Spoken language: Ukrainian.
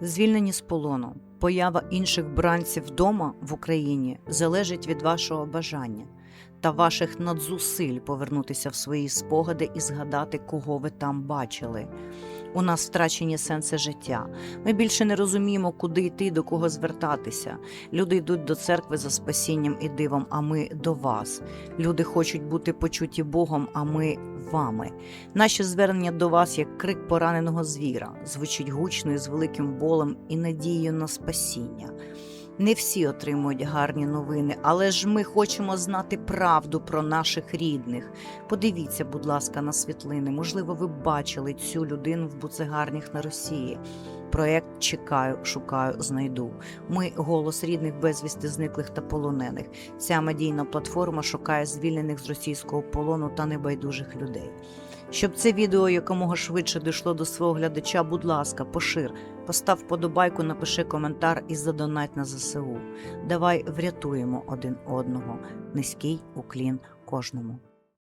Звільнені з полону, поява інших бранців вдома в Україні залежить від вашого бажання та ваших надзусиль повернутися в свої спогади і згадати, кого ви там бачили. У нас втрачені сенси життя. Ми більше не розуміємо, куди йти, до кого звертатися. Люди йдуть до церкви за спасінням і дивом, а ми до вас. Люди хочуть бути почуті Богом, а ми вами. Наше звернення до вас, як крик пораненого звіра, звучить гучно і з великим болем і надією на спасіння. Не всі отримують гарні новини, але ж ми хочемо знати правду про наших рідних. Подивіться, будь ласка, на світлини. Можливо, ви бачили цю людину в буцегарнях на Росії. Проект чекаю, шукаю, знайду. Ми голос рідних безвісти зниклих та полонених. Ця медійна платформа шукає звільнених з російського полону та небайдужих людей. Щоб це відео якомога швидше дійшло до свого глядача, будь ласка, пошир, постав подобайку, напиши коментар і задонать на ЗСУ. Давай врятуємо один одного. Низький уклін кожному.